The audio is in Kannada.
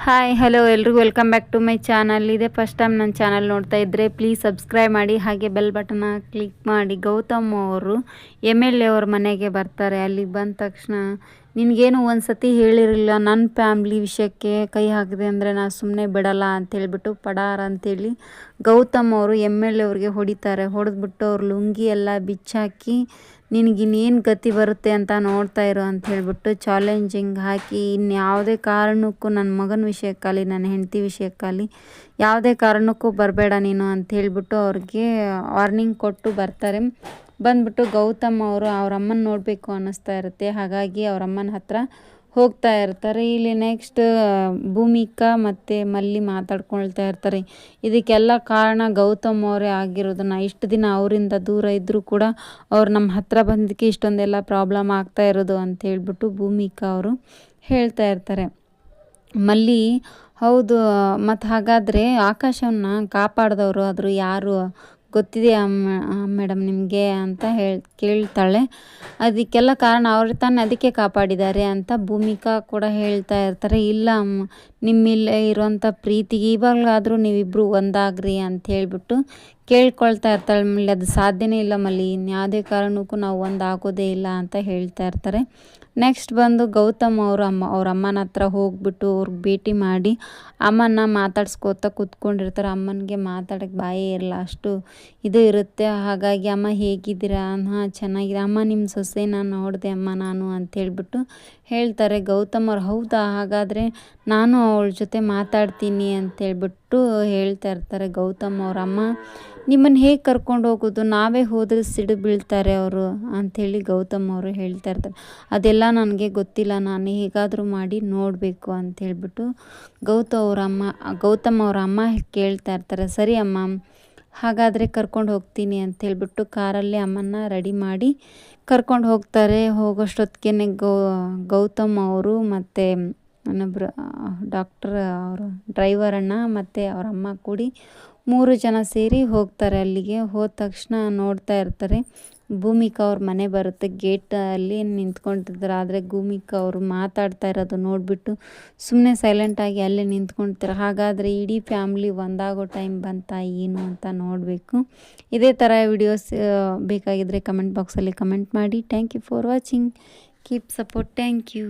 ಹಾಯ್ ಹಲೋ ಎಲ್ರಿಗೂ welcome back to my channel ಇದೆ ಫಸ್ಟ್ ಟೈಮ್ ನನ್ನ ಚಾನಲ್ ನೋಡ್ತಾ ಇದ್ದರೆ ಪ್ಲೀಸ್ ಸಬ್ಸ್ಕ್ರೈಬ್ ಮಾಡಿ, ಹಾಗೆ ಬೆಲ್ ಬಟನ್ನ ಕ್ಲಿಕ್ ಮಾಡಿ. ಗೌತಮ್ ಅವರು ಎಂ ಎಲ್ ಎ ಅವ್ರ ಮನೆಗೆ ಬರ್ತಾರೆ. ಅಲ್ಲಿಗೆ ಬಂದ ತಕ್ಷಣ ನಿನಗೇನು ಒಂದು ಸತಿ ಹೇಳಿರಲಿಲ್ಲ ನನ್ನ ಫ್ಯಾಮ್ಲಿ ವಿಷಯಕ್ಕೆ ಕೈ ಹಾಕಿದೆ ಅಂದರೆ ನಾನು ಸುಮ್ಮನೆ ಬಿಡಲ್ಲ ಅಂತೇಳ್ಬಿಟ್ಟು ಪಡಾರ ಅಂತೇಳಿ ಗೌತಮ್ ಅವರು ಎಂ ಎಲ್ ಎ ಅವ್ರಿಗೆ ಹೊಡಿತಾರೆ. ಹೊಡೆದ್ಬಿಟ್ಟು ಅವ್ರು ಲುಂಗಿ ಎಲ್ಲ ಬಿಚ್ಚಾಕಿ ನಿನಗಿನ್ನೇನು ಗತಿ ಬರುತ್ತೆ ಅಂತ ನೋಡ್ತಾ ಇರು ಅಂತ ಹೇಳ್ಬಿಟ್ಟು ಚಾಲೆಂಜಿಂಗ್ ಹಾಕಿ ಇನ್ಯಾವುದೇ ಕಾರಣಕ್ಕೂ ನನ್ನ ಮಗನ ವಿಷಯಕ್ಕಾಗಲಿ ನನ್ನ ಹೆಂಡತಿ ವಿಷಯಕ್ಕಾಗಲಿ ಯಾವುದೇ ಕಾರಣಕ್ಕೂ ಬರಬೇಡ ನೀನು ಅಂತ ಹೇಳಿಬಿಟ್ಟು ಅವ್ರಿಗೆ ವಾರ್ನಿಂಗ್ ಕೊಟ್ಟು ಬರ್ತಾರೆ. ಬಂದ್ಬಿಟ್ಟು ಗೌತಮ್ ಅವರು ಅವ್ರ ಅಮ್ಮನ ನೋಡಬೇಕು ಅನ್ನಿಸ್ತಾ ಇರುತ್ತೆ. ಹಾಗಾಗಿ ಅವ್ರ ಅಮ್ಮನ ಹತ್ರ ಹೋಗ್ತಾ ಇರ್ತಾರೆ. ಇಲ್ಲಿ ನೆಕ್ಸ್ಟ್ ಭೂಮಿಕಾ ಮತ್ತು ಮಲ್ಲಿ ಮಾತಾಡ್ಕೊಳ್ತಾ ಇರ್ತಾರೆ. ಇದಕ್ಕೆಲ್ಲ ಕಾರಣ ಗೌತಮ್ ಅವರೇ ಆಗಿರೋದನ್ನು ಇಷ್ಟು ದಿನ ಅವರಿಂದ ದೂರ ಇದ್ದರೂ ಕೂಡ ಅವ್ರು ನಮ್ಮ ಹತ್ರ ಬಂದಕ್ಕೆ ಇಷ್ಟೊಂದೆಲ್ಲ ಪ್ರಾಬ್ಲಮ್ ಆಗ್ತಾ ಇರೋದು ಅಂತ ಹೇಳ್ಬಿಟ್ಟು ಭೂಮಿಕಾ ಅವರು ಹೇಳ್ತಾ ಇರ್ತಾರೆ. ಮಲ್ಲಿ, ಹೌದು ಮತ್ತು ಹಾಗಾದರೆ ಆಕಾಶವನ್ನು ಕಾಪಾಡಿದವರು ಆದರೂ ಯಾರು? ಗೊತ್ತಿದೆಯಾ ಮೇಡಮ್ ನಿಮಗೆ ಅಂತ ಹೇಳಿ, ಕೇಳ್ತಾಳೆ. ಅದಕ್ಕೆಲ್ಲ ಕಾರಣ ಅವ್ರು ತಾನೇ ಅದಕ್ಕೆ ಕಾಪಾಡಿದ್ದಾರೆ ಅಂತ ಭೂಮಿಕಾ ಕೂಡ ಹೇಳ್ತಾ ಇರ್ತಾರೆ. ಇಲ್ಲ ಅಮ್ಮ, ನಿಮ್ಮಿಲ್ಲ ಇರುವಂಥ ಪ್ರೀತಿಗೆ ಇವಾಗಲಾದರೂ ನೀವಿಬ್ಬರು ಒಂದಾಗ್ರಿ ಅಂತ ಹೇಳ್ಬಿಟ್ಟು ಕೇಳ್ಕೊಳ್ತಾ ಇರ್ತಾಳೆ ಮಲ್ಲಿ, ಅದು ಸಾಧ್ಯನೇ ಇಲ್ಲ ಮಲ್ಲಿ. ಇನ್ಯಾವುದೇ ಕಾರಣಕ್ಕೂ ನಾವು ಒಂದು ಆಗೋದೇ ಇಲ್ಲ ಅಂತ ಹೇಳ್ತಾ ಇರ್ತಾರೆ. ನೆಕ್ಸ್ಟ್ ಬಂದು ಗೌತಮ್ ಅವ್ರ ಅಮ್ಮ, ಅವ್ರ ಅಮ್ಮನ ಹತ್ರ ಹೋಗ್ಬಿಟ್ಟು ಅವ್ರಿಗೆ ಭೇಟಿ ಮಾಡಿ ಅಮ್ಮನ ಮಾತಾಡ್ಸ್ಕೋತ ಕೂತ್ಕೊಂಡಿರ್ತಾರೆ. ಅಮ್ಮನಿಗೆ ಮಾತಾಡೋಕ್ಕೆ ಬಾಯೇ ಇರಲ್ಲ, ಅಷ್ಟು ಇದು ಇರುತ್ತೆ. ಹಾಗಾಗಿ ಅಮ್ಮ ಹೇಗಿದ್ದೀರಾ? ಹಾಂ, ಚೆನ್ನಾಗಿದೆ. ಅಮ್ಮ ನಿಮ್ಮ ಸೊಸೆ ನಾನು ನೋಡಿದೆ ಅಮ್ಮ ನಾನು ಅಂತ ಹೇಳ್ಬಿಟ್ಟು ಹೇಳ್ತಾರೆ. ಗೌತಮ್ ಅವ್ರು, ಹೌದಾ? ಹಾಗಾದರೆ ನಾನು ಅವಳ ಜೊತೆ ಮಾತಾಡ್ತೀನಿ ಅಂತೇಳ್ಬಿಟ್ಟು ಹೇಳ್ತಾ ಇರ್ತಾರೆ ಗೌತಮ್ ಅವ್ರ ಅಮ್ಮ. ನಿಮ್ಮನ್ನು ಹೇಗೆ ಕರ್ಕೊಂಡು ಹೋಗೋದು? ನಾವೇ ಹೋದರೆ ಸಿಡು ಬೀಳ್ತಾರೆ ಅವರು ಅಂಥೇಳಿ ಗೌತಮ್ ಅವರು ಹೇಳ್ತಾ ಇರ್ತಾರೆ. ಅದೆಲ್ಲ ನನಗೆ ಗೊತ್ತಿಲ್ಲ. ನಾನು ಹೇಗಾದರೂ ಮಾಡಿ ನೋಡಬೇಕು ಅಂತ ಹೇಳಿಬಿಟ್ಟು ಗೌತಮ್ ಅವ್ರ ಅಮ್ಮ, ಗೌತಮ್ ಅವ್ರ ಅಮ್ಮ ಕೇಳ್ತಾ ಇರ್ತಾರೆ, ಸರಿ ಅಮ್ಮ, ಹಾಗಾದರೆ ಕರ್ಕೊಂಡು ಹೋಗ್ತೀನಿ ಅಂತ ಹೇಳಿಬಿಟ್ಟು ಕಾರಲ್ಲಿ ಅಮ್ಮನ್ನ ರೆಡಿ ಮಾಡಿ ಕರ್ಕೊಂಡು ಹೋಗ್ತಾರೆ. ಹೋಗೋಷ್ಟೊತ್ತಿಗೆ ಗೌ, ಗೌತಮ್ ಅವರು ಮತ್ತು ಇನ್ನೊಬ್ಬರು ಡಾಕ್ಟ್ರ್ ಅವರು ಡ್ರೈವರ್ ಅಣ್ಣ ಮತ್ತು ಅವರ ಅಮ್ಮ ಕೂಡಿ ಮೂರು ಜನ ಸೇರಿ ಹೋಗ್ತಾರೆ ಅಲ್ಲಿಗೆ. ಹೋದ ತಕ್ಷಣ ನೋಡ್ತಾ ಇರ್ತಾರೆ, ಭೂಮಿಕಾ ಅವ್ರ ಮನೆ ಬರುತ್ತೆ ಗೇಟಲ್ಲಿ ನಿಂತ್ಕೊಂಡಿರ್ತಾರೆ. ಆದರೆ ಭೂಮಿಕಾ ಅವರು ಮಾತಾಡ್ತಾ ಇರೋದು ನೋಡಿಬಿಟ್ಟು ಸುಮ್ಮನೆ ಸೈಲೆಂಟಾಗಿ ಅಲ್ಲೇ ನಿಂತ್ಕೊಳ್ತಾರೆ ಹಾಗಾದರೆ ಇಡೀ ಫ್ಯಾಮ್ಲಿ ಒಂದಾಗೋ ಟೈಮ್ ಬಂತಾ ಏನು ಅಂತ ನೋಡಬೇಕು. ಇದೇ ಥರ ವಿಡಿಯೋಸ್ ಬೇಕಾಗಿದ್ದರೆ ಕಮೆಂಟ್ ಬಾಕ್ಸಲ್ಲಿ ಕಮೆಂಟ್ ಮಾಡಿ. Thank you for watching keep support thank you